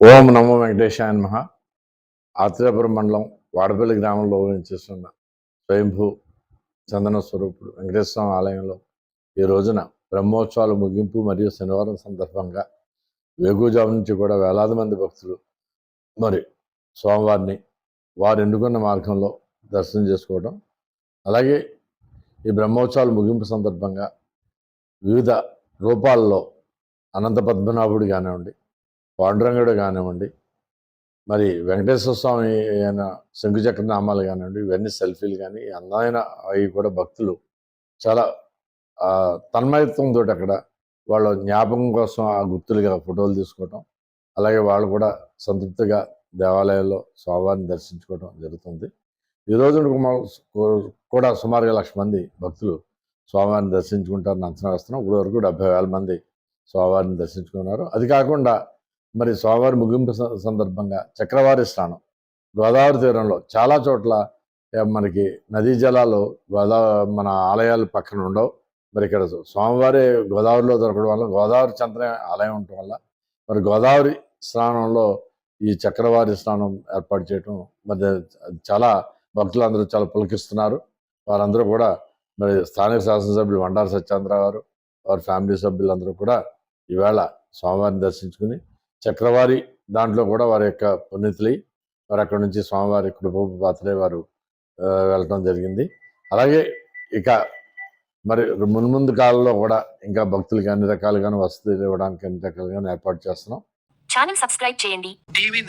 ఓం నమో వెంకటేశాయ మహ ఆత్రేపురం మండలం వాడపల్లి గ్రామంలో చేస్తున్న స్వయంభూ చందన స్వరూపుడు వెంకటేశ్వర ఆలయంలో ఈ రోజున బ్రహ్మోత్సవాలు ముగింపు మరియు శనివారం సందర్భంగా వేగుజాము నుంచి కూడా వేలాది మంది భక్తులు మరి స్వామివారిని వారు ఎన్నుకున్న మార్గంలో దర్శనం చేసుకోవడం. అలాగే ఈ బ్రహ్మోత్సవాలు ముగింపు సందర్భంగా వివిధ రూపాల్లో అనంత పద్మనాభుడు కానివ్వండి పాండురంగుడు కానివ్వండి మరి వెంకటేశ్వర స్వామి ఆయన శంకుచక్ర నామాలు కానివ్వండి ఇవన్నీ సెల్ఫీలు కానీ అందమైన అవి కూడా భక్తులు. చాలా తన్మయత్వంతో అక్కడ వాళ్ళ జ్ఞాపకం కోసం ఆ గుర్తులుగా ఫోటోలు తీసుకోవటం అలాగే వాళ్ళు కూడా సంతృప్తిగా దేవాలయంలో స్వామివారిని దర్శించుకోవడం జరుగుతుంది. ఈ రోజు కూడా సుమారుగా లక్ష మంది భక్తులు స్వామివారిని దర్శించుకుంటారని అంచనా వేస్తున్నాం. ఇప్పటివరకు వరకు డెబ్బై వేల మంది స్వామివారిని దర్శించుకున్నారు. అది కాకుండా మరి స్వామివారి ముగింపు సందర్భంగా చక్రవారి స్నానం. గోదావరి తీరంలో చాలా చోట్ల మనకి నదీ జలాలు గోదావరి మన ఆలయాలు పక్కన ఉండవు. మరి ఇక్కడ స్వామివారి గోదావరిలో దొరకడం వల్ల గోదావరి చంద్ర ఆలయం ఉండటం వల్ల మరి గోదావరి స్నానంలో ఈ చక్రవారి స్నానం ఏర్పాటు చేయటం మరి చాలా భక్తులందరూ చాలా పులకిస్తున్నారు. వారందరూ కూడా మరి స్థానిక శాసనసభ్యులు వండారు సత్యేంద్ర గారు వారి ఫ్యామిలీ సభ్యులందరూ కూడా ఈవేళ స్వామివారిని దర్శించుకుని చక్రవారి దాంట్లో కూడా వారి యొక్క పుణ్యతులై వారు అక్కడ నుంచి స్వామివారి కృప పాత్రే వారు వెళ్ళటం జరిగింది. అలాగే ఇక మరి మున్ముందు కాలంలో కూడా ఇంకా భక్తులకి అన్ని రకాలుగాను వసతులు ఇవ్వడానికి అన్ని రకాలుగాను ఏర్పాటు చేస్తున్నాం. ఛానల్ సబ్స్క్రైబ్ చేయండి. టీవీ